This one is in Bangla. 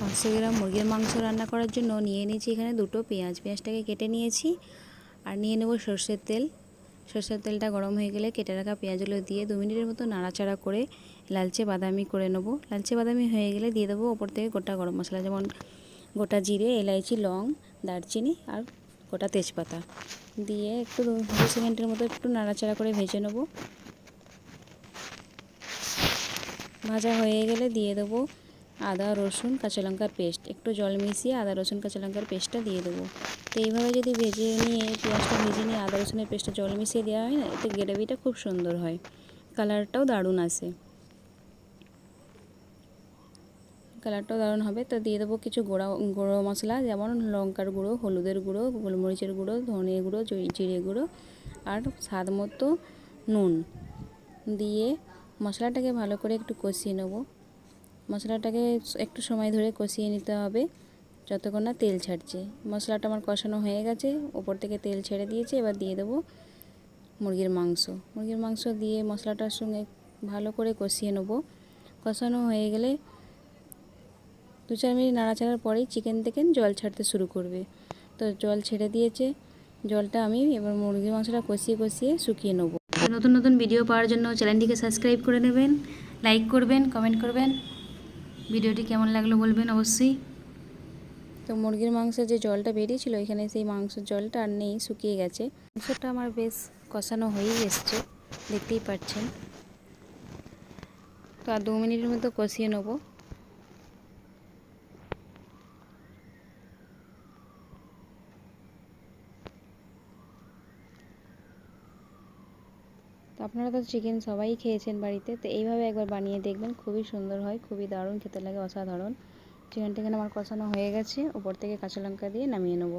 পাঁচশো গ্রাম মুরগির মাংস রান্না করার জন্য নিয়ে নিয়েছি এখানে দুটো পেঁয়াজ। পেঁয়াজটাকে কেটে নিয়েছি আর নিয়ে নেব সর্ষের তেল। সর্ষের তেলটা গরম হয়ে গেলে কেটে রাখা পেঁয়াজগুলো দিয়ে দু মিনিটের মতো নাড়াচাড়া করে লালচে বাদামি করে নেব। লালচে বাদামি হয়ে গেলে দিয়ে দেবো ওপর থেকে গোটা গরম মশলা, যেমন গোটা জিরে, এলাইচি, লং, দারচিনি আর গোটা তেজপাতা। দিয়ে একটু দু সেকেন্ডের মতো একটু নাড়াচাড়া করে ভেজে নেব। ভাজা হয়ে গেলে দিয়ে দেবো আদা, রসুন, কাঁচা লঙ্কার পেস্ট। একটু জল মিশিয়ে আদা, রসুন, কাঁচা লঙ্কার পেস্টটা দিয়ে দেবো। তো এইভাবে যদি ভেজে নিয়ে, পেঁয়াজটা ভেজে নিয়ে আদা, রসুনের পেস্টটা জল মিশিয়ে দেওয়া হয় না, এতে গ্রেভিটা খুব সুন্দর হয়। কালারটাও দারুণ আসে। কালারটাও দারুণ হবে। তো দিয়ে দেবো কিছু গোড়া, গুঁড়ো মশলা, যেমন লঙ্কার গুঁড়ো, হলুদের গুঁড়ো, গোলমরিচের গুঁড়ো, ধনে গুঁড়ো জিরে গুঁড়ো আর স্বাদ মতো নুন। দিয়ে মশলাটাকে ভালো করে একটু কষিয়ে নেব। মশলাটাকে একটু সময় ধরে কষিয়ে নিতে হবে যতক্ষণ না তেল ছাড়ছে। মশলাটা আমার কষানো হয়ে গেছে, ওপর থেকে তেল ছেড়ে দিয়েছে, এবার দিয়ে দেবো মুরগির মাংস। মুরগির মাংস দিয়ে মশলাটার সঙ্গে ভালো করে কষিয়ে নেব। কষানো হয়ে গেলে দু চার মিনিট নাড়াচাড়ার পরেই চিকেন থেকে জল ছাড়তে শুরু করবে। তো জল ছেড়ে দিয়েছে, জলটা আমি এবার মুরগির মাংসটা কষিয়ে কষিয়ে শুকিয়ে নেব। নতুন নতুন ভিডিও পাওয়ার জন্য চ্যানেলটিকে সাবস্ক্রাইব করে নেবেন, লাইক করবেন, কমেন্ট করবেন। ভিডিওটি কেমন লাগল বলবেন অবশ্যই। তো মুরগির মাংসের যে জলটা বেরিয়েছিল, এখানে সেই মাংসের জলটা আর নেই, শুকিয়ে গেছে। মাংসটা আমার বেশ কষানো হয়েই এসছে, দেখতেই পাচ্ছেন। তো আর দু মিনিটের মতো কষিয়ে নেব। তো আপনারা তো চিকেন সবাই খেয়েছেন বাড়িতে, তো এইভাবে একবার বানিয়ে দেখবেন, খুবই সুন্দর হয়, খুবই দারুণ, খেতে লাগে অসাধারণ। চিকেনটা এখানে আমার কষানো হয়ে গেছে, উপর থেকে কাঁচা লঙ্কা দিয়ে নামিয়ে নেব।